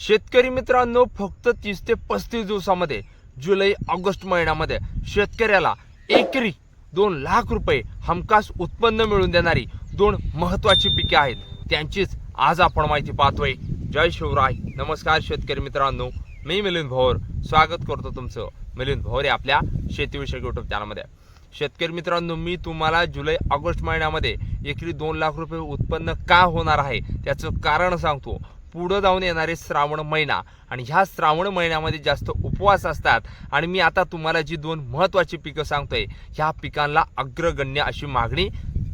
शेतकरी मित्रांनो फक्त तीस ते पस्तीस दिवसामध्ये जुलै ऑगस्ट महिन्यामध्ये शेतकऱ्याला एकरी दोन लाख रुपये हमखास उत्पन्न मिळवून देणारी दोन महत्वाची पिके आहेत. त्यांचीच आज आपण माहिती पाहतोय. जय शिवराय. नमस्कार शेतकरी मित्रांनो. मी मिलिंद भोर. स्वागत करतो तुमचं. मिलिंद भोर या आपल्या शेतीविषयक युट्यूब चॅनलमध्ये शेतकरी मित्रांनो मी तुम्हाला जुलै ऑगस्ट महिन्यामध्ये एकरी दोन लाख रुपये उत्पन्न का होणार आहे त्याचं कारण सांगतो. पुढं जाऊन येणारे श्रावण महिना. आणि ह्या श्रावण महिन्यामध्ये जास्त उपवास असतात. आणि मी आता तुम्हाला जी दोन महत्त्वाची पिकं सांगतोय ह्या पिकांना अग्रगण्य अशी मागणी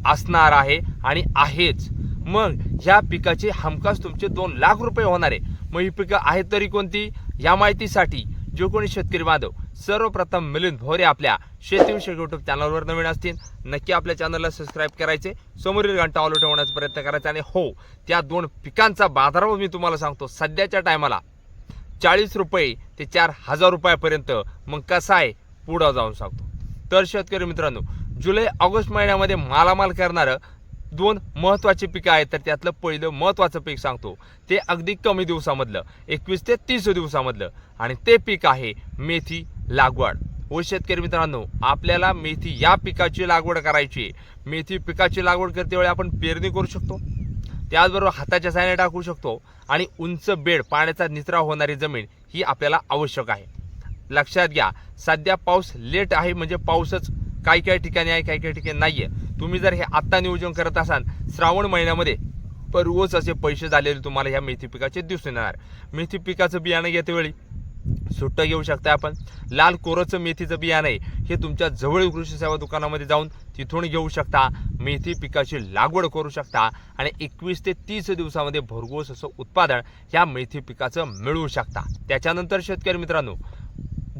असणार आहे आणि आहेच. मग ह्या पिकाचे हमखास तुमचे दोन लाख रुपये होणार आहे. मग ही पिकं आहेत तरी कोणती? या माहितीसाठी जो कोणी शेतकरी बांधव सर्वप्रथम मिलिंद भोरे आपल्या शेतीविषयक युट्यूब चॅनलवर नवीन असतील नक्की आपल्या चॅनलला सबस्क्राईब करायचे. समोरील घंटा ऑलो ठेवण्याचा प्रयत्न करायचा आणि हो त्या दोन पिकांचा बाजारभाव मी तुम्हाला सांगतो. सध्याच्या टायमाला चाळीस रुपये ते चार हजार रुपयापर्यंत मग कसा आहे पुढं जाऊन सांगतो. तर शेतकरी मित्रांनो जुलै ऑगस्ट महिन्यामध्ये मालामाल करणारं दोन महत्वाची पिकं आहेत तर त्यातलं पहिलं महत्वाचं पीक सांगतो. ते अगदी कमी दिवसामधलं एकवीस ते तीस दिवसामधलं. आणि ते पीक आहे मेथी लागवड. व शेतकरी मित्रांनो आपल्याला मेथी या पिकाची लागवड करायची आहे. मेथी पिकाची लागवड करते वेळी आपण पेरणी करू शकतो. त्याचबरोबर हाताच्या सायने टाकू शकतो. आणि उंच बेड पाण्याचा निचरा होणारी जमीन ही आपल्याला आवश्यक आहे. लक्षात घ्या सध्या पाऊस लेट आहे म्हणजे पाऊसच काही काही ठिकाणी आहे काही काही ठिकाणी नाही आहे तुम्ही जर हे आत्ता नियोजन करत असाल श्रावण महिन्यामध्ये रोज असे पैसे झालेले तुम्हाला ह्या मेथी पिकाचे दिसून येणार. मेथी पिकाचं बियाणं घेतेवेळी सुट्ट घेऊ शकता आपण. लाल कोरचं मेथीचं बियाणं आहे. हे तुमच्या जवळ कृषी सेवा दुकानामध्ये जाऊन तिथून घेऊ शकता. मेथी पिकाची लागवड करू शकता. आणि एकवीस ते तीस दिवसामध्ये भरघोस असं उत्पादन ह्या मेथी पिकाचं मिळवू शकता. त्याच्यानंतर शेतकरी मित्रांनो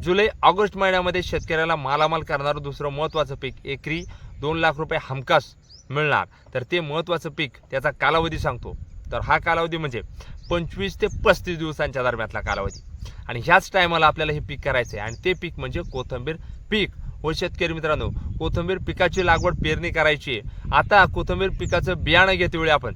जुलै ऑगस्ट महिन्यामध्ये शेतकऱ्याला मालामाल करणारं दुसरं महत्त्वाचं पीक एकरी दोन लाख रुपये हमखास मिळणार. तर ते महत्त्वाचं पीक त्याचा कालावधी सांगतो. तर हा कालावधी म्हणजे पंचवीस ते पस्तीस दिवसांच्या दरम्यातला कालावधी. आणि ह्याच टायमाला आपल्याला हे पीक करायचं आहे आणि ते पीक म्हणजे कोथंबीर पीक. व शेतकरी मित्रांनो कोथंबीर पिकाची लागवड पेरणी करायची आहे. आता कोथंबीर पिकाचं बियाणं घेते वेळी आपण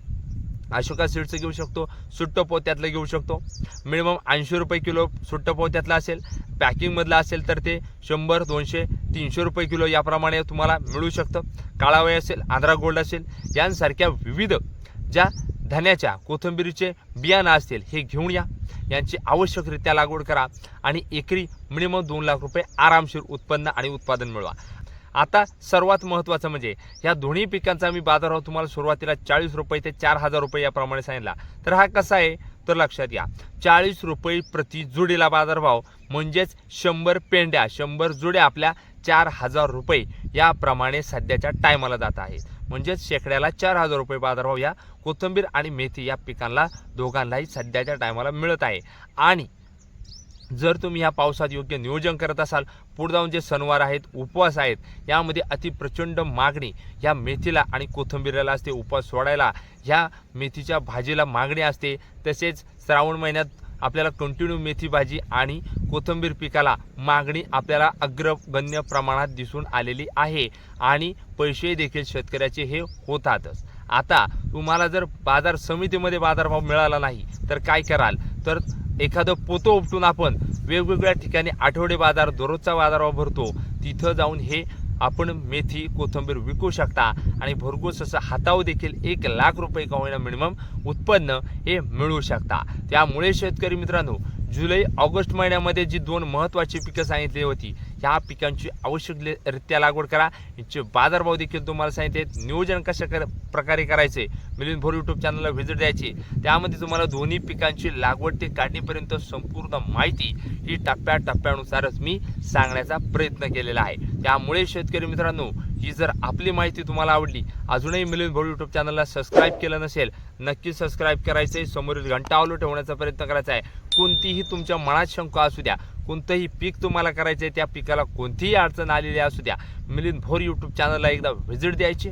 अशोका सीडचं घेऊ शकतो सुट्ट पोत्यातलं घेऊ शकतो. मिनिमम ऐंशी रुपये किलो सुट्ट पोत्यातलं असेल पॅकिंगमधलं असेल तर ते शंभर दोनशे तीनशे रुपये किलो याप्रमाणे तुम्हाला मिळू शकतं. काळावय असेल आंध्रा गोल्ड असेल यांसारख्या विविध ज्या धन्याच्या कोथिंबिरीचे बियाणं असतील हे घेऊन या. यांची आवश्यकरित्या लागवड करा आणि एकरी मिनिमम दोन लाख रुपये आरामशीर उत्पन्न आणि उत्पादन मिळवा. आता सर्वात महत्त्वाचं म्हणजे ह्या दोन्ही पिकांचा मी बाजारभाव तुम्हाला सुरुवातीला चाळीस रुपये ते चार हजार रुपये याप्रमाणे सांगितला. तर हा कसा आहे? तर लक्षात घ्या चाळीस रुपये प्रति जुडीला बाजारभाव म्हणजेच शंभर पेंड्या शंभर जुड्या आपल्या चार हजार रुपये याप्रमाणे सध्याच्या टायमाला जात आहेत म्हणजेच शेकड्याला चार हजार रुपये बाजारभाव या कोथिंबीर आणि मेथी या पिकांना दोघांनाही सध्याच्या टायमाला मिळत आहे. आणि जर तुम्ही ह्या पावसात योग्य नियोजन करत असाल पुढे जाऊन जे सणवार आहेत उपवास आहेत यामध्ये अति प्रचंड मागणी ह्या मेथीला आणि कोथिंबिरीला असते उपवास सोडायला. ह्या मेथीच्या भाजीला मागणी असते. तसेच श्रावण महिन्यात आपल्याला कंटिन्यू मेथी भाजी आणि कोथिंबीर पिकाला मागणी आपल्याला अग्रगण्य प्रमाणात दिसून आलेली आहे आणि पैसे देखील शेतकऱ्याचे हे होतातच. आता तुम्हाला जर बाजार समितीमध्ये बाजारभाव मिळाला नाही तर काय कराल? तर एखादं पोतं उपटून आपण वेगवेगळ्या ठिकाणी आठवडे बाजार दररोजचा बाजारभाव भरतो. तिथं जाऊन हे आपण मेथी कोथिंबीर विकू शकता आणि भरघोस असं हातावर देखील एक लाख रुपये का होईना मिनिमम उत्पन्न हे मिळू शकता. त्यामुळे शेतकरी मित्रांनो जुलै ऑगस्ट महिन्यामध्ये जी दोन महत्त्वाची पिकं सांगितली होती ह्या पिकांची आवश्यकरित्या लागवड करा. यांचे बाजारभाव देखील तुम्हाला सांगितले नियोजन कशा कर प्रकारे करायचे मिलिंद भोर यूट्यूब चॅनलला व्हिजिट द्यायची. त्यामध्ये तुम्हाला दोन्ही पिकांची लागवड ते काढणीपर्यंत संपूर्ण माहिती ही टप्प्याटप्प्यानुसारच मी सांगण्याचा प्रयत्न केलेला आहे. त्यामुळे शेतकरी मित्रांनो ही जर आपली माहिती तुम्हाला आवडली अजूनही मिलिंद भोर यूट्यूब चॅनलला सबस्क्राईब केलं नसेल नक्की सबस्क्राईब करायचं आहे समोरील घंटा आवलो ठेवण्याचा प्रयत्न करायचा आहे. कोणतीही तुमच्या मनात शंका असू द्या कोणतंही पीक तुम्हाला करायचं आहे त्या पिकाला कोणतीही अडचण आलेली असू द्या मिलिंद भोर यूट्यूब चॅनलला एकदा व्हिजिट द्यायची.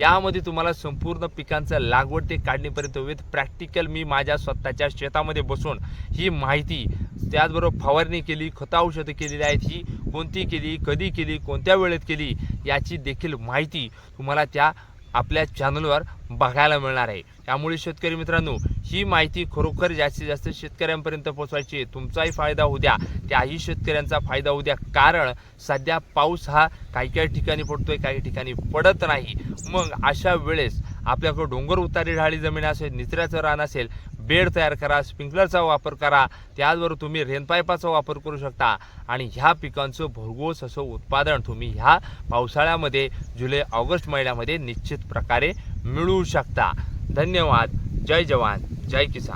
यामध्ये तुम्हाला संपूर्ण पिकांचं लागवड ते काढणीपर्यंत विथ प्रॅक्टिकल मी माझ्या स्वतःच्या शेतामध्ये बसून ही माहिती त्याचबरोबर फवारणी केली खता औषधं केलेली आहेत ही कोणती केली कधी केली कोणत्या वेळेत केली याची देखील माहिती तुम्हाला त्या आपल्या चॅनलवर बघायला मिळणार आहे. त्यामुळे शेतकरी मित्रांनो ही माहिती खरोखर जास्तीत जास्त शेतकऱ्यांपर्यंत पोहोचवायची आहे. तुमचाही फायदा होऊ द्या. त्याही शेतकऱ्यांचा फायदा होऊ द्या. कारण सध्या पाऊस हा काही काही ठिकाणी पडतोय काही ठिकाणी पडत नाही. मग अशा वेळेस आपल्याकडं डोंगर उतारी ढाळी जमीन असेल निचऱ्याचं रान असेल बेड तयार करा स्प्रिंकलरचा वापर करा त्याचबरोबर तुम्ही रेनपाईपाचा वापर करू शकता. आणि ह्या पिकांचं भरघोस असं उत्पादन तुम्ही ह्या पावसाळ्यामध्ये जुलै ऑगस्ट महिन्यामध्ये निश्चित प्रकारे मिळवू शकता. धन्यवाद. जय जवान. जय किसान.